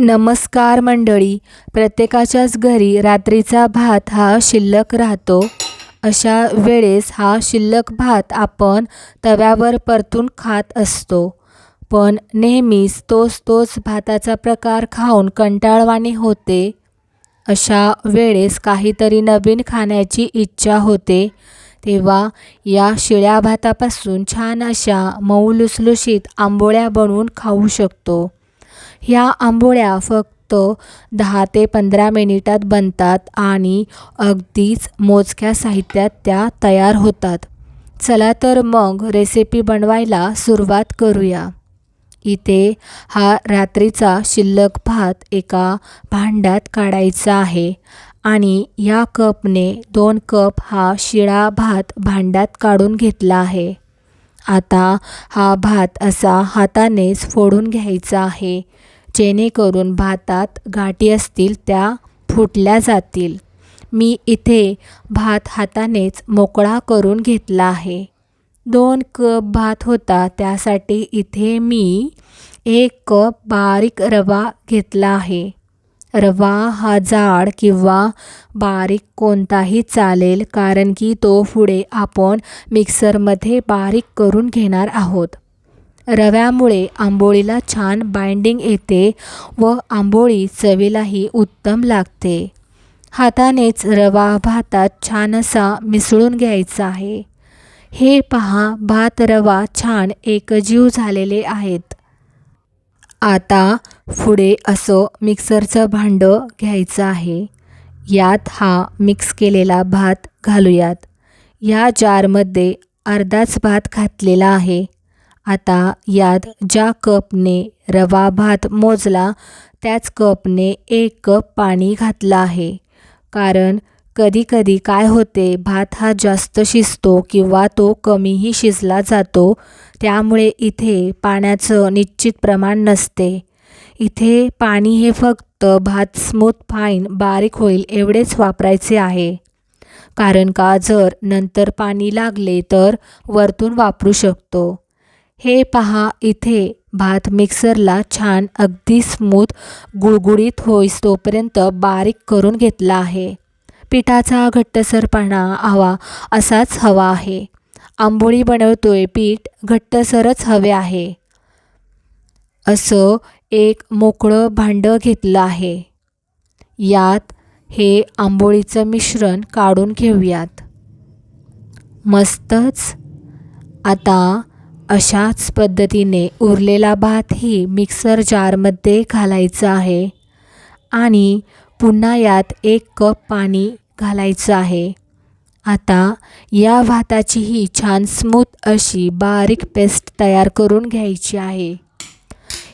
नमस्कार मंडळी प्रत्येकाच्याच घरी रात्रीचा भात हा शिल्लक राहतो. अशा वेळेस हा शिल्लक भात आपण तव्यावर परतून खात असतो. पण नेहमीच तोच तोच भाताचा प्रकार खाऊन कंटाळवाणी होते. अशा वेळेस काहीतरी नवीन खाण्याची इच्छा होते. तेव्हा या शिळ्या भातापासून छान अशा मऊ लुसलुशीत आंबोळ्या बनवून खाऊ शकतो. ह्या आंबोळ्या फक्त दहा ते पंधरा मिनिटात बनतात आणि अगदीच मोजक्या साहित्यात त्या तयार होतात. चला तर मग रेसिपी बनवायला सुरुवात करूया. इथे हा रात्रीचा शिल्लक भात एका भांड्यात काढायचा आहे आणि या कपने दोन कप हा शिळा भात भांड्यात काढून घेतला आहे. आता हा भात असा हातानेच फोडून घ्यायचा आहे. जेणेकरून भातात गाठी असतील त्या फुटल्या जातील. मी इथे भात हातानेच मोकळा करून घेतला आहे. दोन कप भात होता त्यासाठी इथे मी एक कप बारीक रवा घेतला आहे. रवा हा जाड किंवा बारीक कोणताही चालेल कारण की तो पुढे आपण मिक्सरमध्ये बारीक करून घेणार आहोत. रव्यामुळे आंबोळीला छान बाइंडिंग येते व आंबोळी चवीलाही उत्तम लागते. हातानेच रवा भातात छान असा मिसळून घ्यायचा आहे. हे पहा भात रवा छान एकजीव झालेले आहेत. आता पुढे असं मिक्सरचं भांडं घ्यायचं आहे. यात हा मिक्स केलेला भात घालूयात. या जारमध्ये अर्धाच भात घातलेला आहे. आता यात ज्या कपने रवा भात मोजला त्याच कपने एक कप पाणी घातलं आहे. कारण कधीकधी काय होते भात हा जास्त शिजतो किंवा तो कमीही शिजला जातो त्यामुळे इथे पाण्याचं निश्चित प्रमाण नसते. इथे पाणी हे फक्त भात स्मूथ फाईन बारीक होईल एवढेच वापरायचे आहे. कारण का जर नंतर पाणी लागले तर वरतून वापरू शकतो. हे पहा इथे भात मिक्सरला छान अगदी स्मूथ गुळगुळीत होईस तोपर्यंत बारीक करून घेतला आहे. पिठाचा घट्टसरपणा हवा असाच हवा आहे. आंबोळी बनवतोय पीठ घट्टसरच हवे आहे. असं एक मोकळं भांडं घेतलं आहे. यात हे आंबोळीचं मिश्रण काढून घेऊयात. मस्तच. आता अशाच पद्धतीने उरलेला भातही मिक्सर जारमध्ये घालायचा आहे आणि पुन्हा यात एक कप पाणी घालायचं आहे. आता या भाताचीही छान स्मूथ अशी बारीक पेस्ट तयार करून घ्यायची आहे.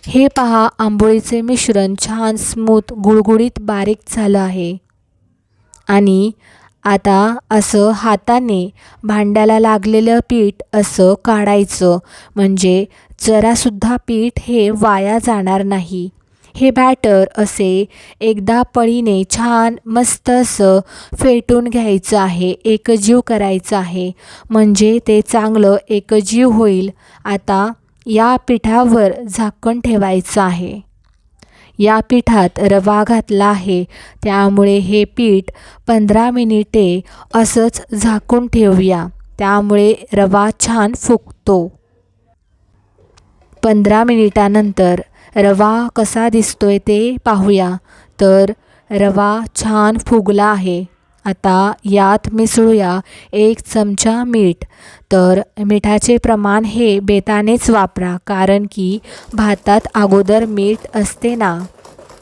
हे पहा आंबोळीचे मिश्रण छान स्मूथ गुळगुळीत बारीक झालं आहे. आणि आता असं हाताने भांड्याला लागलेलं पीठ असं काढायचं. म्हणजे जरासुद्धा पीठ हे वाया जाणार नाही. हे बॅटर असे एकदा पळीने छान मस्त असं फेटून घ्यायचं आहे एकजीव करायचं आहे. म्हणजे ते चांगलं एकजीव होईल. आता या पिठावर झाकण ठेवायचं आहे. या पिठात रवा घातला आहे. त्यामुळे हे पीठ पंधरा मिनिटे असंच झाकून ठेवूया. त्यामुळे रवा छान फुगतो. पंधरा मिनिटानंतर रवा कसा दिसतोय ते पाहूया. तर रवा छान फुगला आहे. आता यात मिसळूया एक चमचा मीठ. तर मिठाचे प्रमाण हे बेतानेच वापरा कारण की भातात अगोदर मीठ असते ना.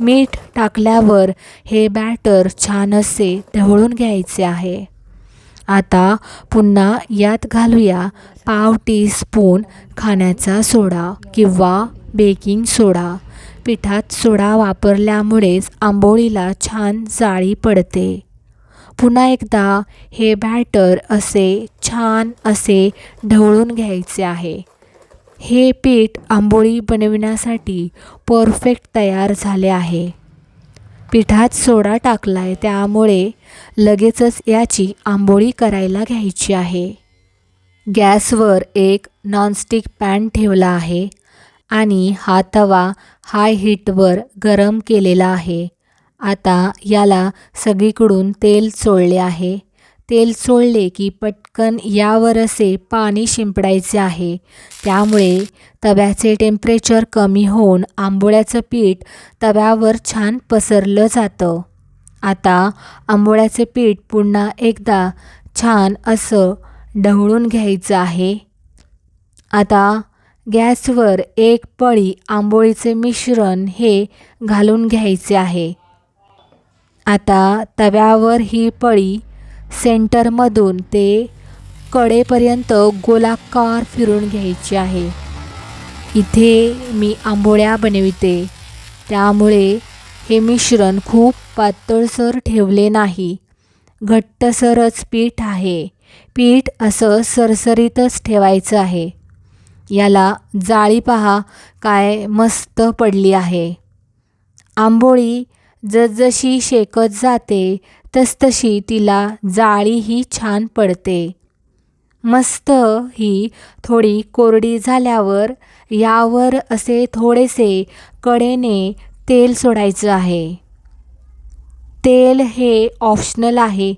मीठ टाकल्यावर हे बॅटर छान असे ढवळून घ्यायचे आहे. आता पुन्हा यात घालूया पाव टी स्पून खाण्याचा सोडा किंवा बेकिंग सोडा. पिठात सोडा वापरल्यामुळेच आंबोळीला छान जाळी पडते. पुन्हा एकदा हे बॅटर असे छान असे ढवळून घ्यायचे आहे. हे पीठ आंबोळी बनविण्यासाठी परफेक्ट तयार झाले आहे. पिठात सोडा टाकला आहे त्यामुळे लगेचच याची आंबोळी करायला घ्यायची आहे. गॅसवर एक नॉनस्टिक पॅन ठेवला आहे आणि हा तवा हाय हीटवर गरम केलेला आहे. आता याला सगळीकडून तेल चोळले आहे. तेल चोळले की पटकन यावर असे पाणी शिंपडायचे आहे. त्यामुळे तव्याचे टेम्परेचर कमी होऊन आंबोळ्याचं पीठ तव्यावर छान पसरलं जातं. आता आंबोळ्याचे पीठ पुन्हा एकदा छान असं ढवळून घ्यायचं आहे. आता गॅसवर एक पळी आंबोळीचे मिश्रण हे घालून घ्यायचे आहे. आता तव्यावर ही पळी सेंटरमधून ते कडेपर्यंत गोलाकार फिरून घ्यायची आहे. इथे मी आंबोळ्या बनविते. त्यामुळे हे मिश्रण खूप पातळसर ठेवले नाही. घट्टसरच पीठ आहे. पीठ असं सरसरीतच ठेवायचं आहे. याला जाळी पहा काय मस्त पडली आहे. आंबोळी जसजशी शेकत जाते तसतशी तिला जाळीही छान पडते. मस्त ही थोडी कोरडी झाल्यावर यावर असे थोडेसे कडेने तेल सोडायचं आहे. तेल हे ऑप्शनल आहे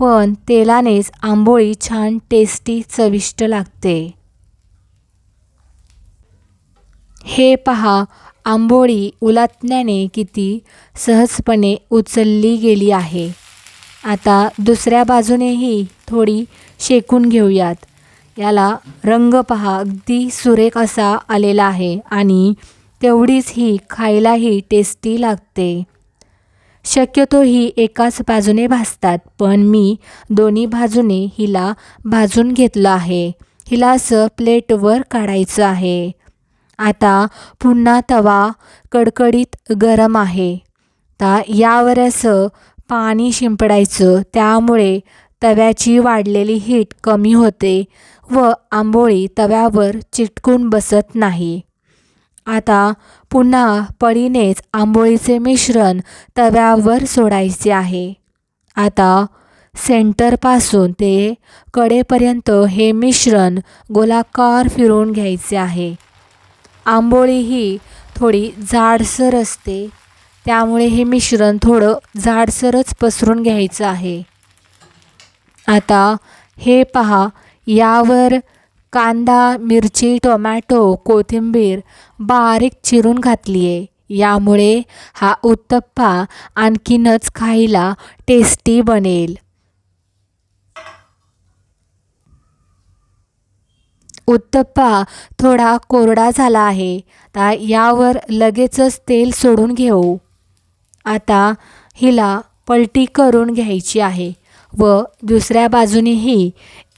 पण तेलानेच आंबोळी छान टेस्टी चविष्ट लागते. हे पहा आंबोळी उलातण्याने किती सहजपणे उचलली गेली आहे. आता दुसऱ्या बाजूनेही थोडी शेकून घेऊयात. याला रंग पहा अगदी सुरेख असा आलेला आहे आणि तेवढीच ही खायलाही टेस्टी लागते. शक्यतो ही एकाच बाजूने भाजतात पण मी दोन्ही बाजूने हिला भाजून घेतलं आहे. हिला असं प्लेटवर काढायचं आहे. आता पुन्हा तवा कडकडीत गरम आहे. आता यावर असं पाणी शिंपडायचं. त्यामुळे तव्याची वाढलेली हीट कमी होते व आंबोळी तव्यावर चिटकून बसत नाही. आता पुन्हा पळीनेच आंबोळीचे मिश्रण तव्यावर सोडायचे आहे. आता सेंटरपासून ते कडेपर्यंत हे मिश्रण गोलाकार फिरवून घ्यायचे आहे. आंबोळी ही थोडी जाडसर असते. त्यामुळे हे मिश्रण थोडं जाडसरच पसरून घ्यायचं आहे. आता हे पहा यावर कांदा मिरची टोमॅटो कोथिंबीर बारीक चिरून घातली आहे यामुळे हा उत्तप्पा आणखीनच खायला टेस्टी बनेल. उत्तप्पा थोडा कोरडा झाला आहे तर यावर लगेचच तेल सोडून घेऊ. आता हिला पलटी करून घ्यायची आहे व दुसऱ्या बाजूनेही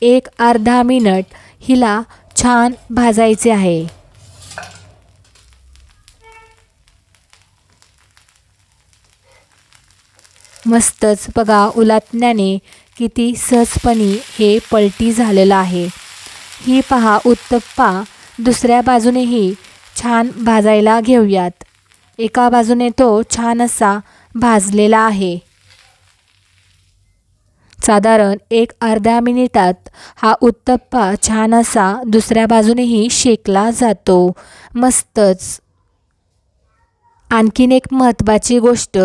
एक अर्धा मिनट हिला छान भाजायचे आहे. मस्तच बघा उलातण्याने किती सहजपणे हे पलटी झालेलं आहे. ही पहा उत्तप्पा. दुसऱ्या बाजूनेही छान भाजायला घेऊयात. एका बाजूने तो छान असा भाजलेला आहे. साधारण एक अर्ध्या मिनिटात हा उत्तप्पा छान असा दुसऱ्या बाजूनेही शेकला जातो. मस्तच. आणखीन एक महत्त्वाची गोष्ट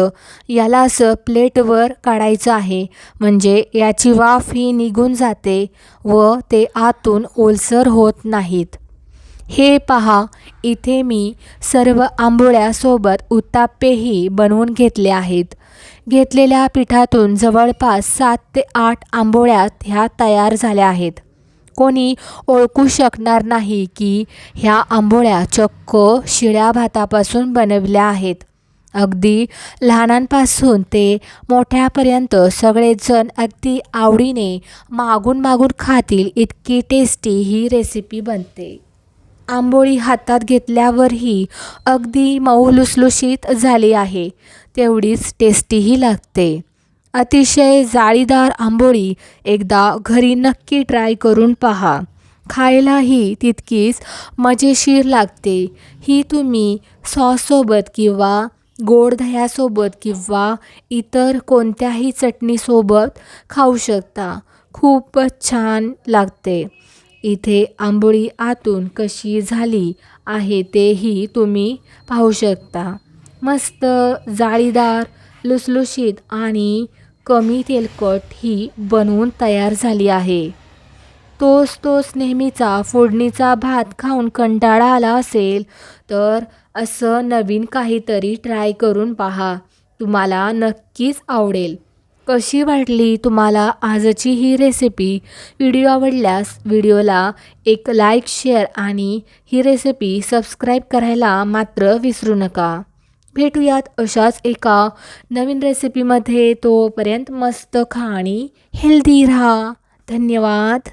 याला असं प्लेटवर काढायचं आहे. म्हणजे याची वाफ ही निघून जाते व ते आतून ओलसर होत नाहीत. हे पहा इथे मी सर्व आंबोळ्यासोबत उत्ताप्पेही बनवून घेतले आहेत. घेतलेल्या पिठातून जवळपास सात ते आठ आंबोळ्यात ह्या तयार झाल्या आहेत. कोणी ओळखू शकणार नाही की ह्या आंबोळ्या चक्क शिळ्या भातापासून बनवल्या आहेत. अगदी लहानांपासून ते मोठ्यापर्यंत सगळेजण अगदी आवडीने मागून मागून खातील इतकी टेस्टी ही रेसिपी बनते. आंबोळी हातात घेतल्यावरही अगदी मऊ लुसलुशीत झाली आहे. तेवढीच टेस्टीही लागते. अतिशय जाळीदार आंबोळी एकदा घरी नक्की ट्राय करून पहा. खायलाही तितकीच मजेशीर लागते. ही तुम्ही सॉससोबत किंवा गोड दह्यासोबत किंवा इतर कोणत्याही चटणीसोबत खाऊ शकता. खूपच छान लागते. इथे आंबोळी आतून कशी झाली आहे तेही तुम्ही पाहू शकता. मस्त जाळीदार लुसलुशीत आणि कमी तेलकट ही बनवून तयार झाली आहे. तोच तोच नेहमीचा फोडणीचा भात खाऊन कंटाळा आला असेल तर असं नवीन काहीतरी ट्राय करून पहा. तुम्हाला नक्कीच आवडेल. कशी वाटली तुम्हाला आजची ही रेसिपी? व्हिडिओ आवडल्यास व्हिडिओला एक लाईक शेअर आणि ही रेसिपी सबस्क्राईब करायला मात्र विसरू नका. भेटूयात अशाच एका नवीन रेसिपीमध्ये तोपर्यंत मस्त खा आणि हेल्दी राहा. धन्यवाद.